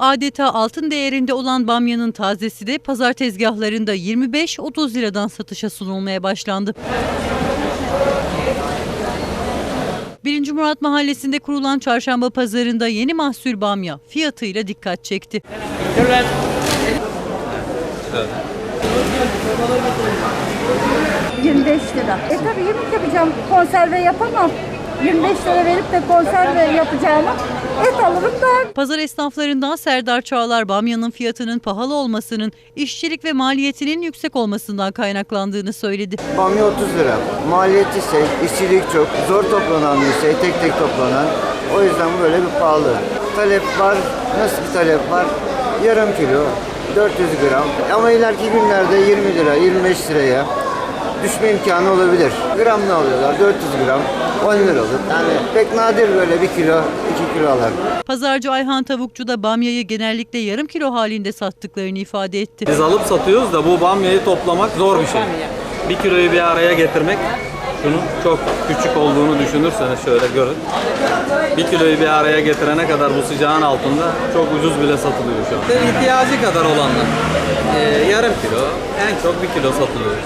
adeta altın değerinde olan bamyanın tazesi de pazar tezgahlarında 25-30 liradan satışa sunulmaya başlandı. 1. Murat Mahallesi'nde kurulan çarşamba pazarında yeni mahsul bamya fiyatıyla dikkat çekti. Evet. 25 lira. E tabii yemek yapacağım. Konserve yapamam. 25 lira verip de konserve yapacağıma et alırım daha Pazar esnaflarından Serdar Çağlar bamyanın fiyatının pahalı olmasının işçilik ve maliyetinin yüksek olmasından kaynaklandığını söyledi. Bamya 30 lira. Maliyeti şey, işçilik çok. Zor toplanan bir şey, tek tek toplanan. O yüzden böyle bir pahalı. Talep var. Nasıl bir talep var? Yarım kilo, 400 gram. Ama ileriki günlerde 20 lira, 25 liraya düşme imkanı olabilir. Gram ne alıyorlar? 400 gram, 10 lira olur. Yani pek nadir böyle 1 kilo, 2 kilo alan. Pazarcı Ayhan Tavukçu da bamyayı genellikle yarım kilo halinde sattıklarını ifade etti. Biz alıp satıyoruz da bu bamyayı toplamak zor bir şey. Bir kiloyu bir araya getirmek şunun çok küçük olduğunu düşünürseniz şöyle görün. Bir kiloyu bir araya getirene kadar bu sıcağın altında çok ucuz bile satılıyor şu an. İhtiyacı kadar olanlar. Ee, yarım kilo, en çok bir kilo satılıyor.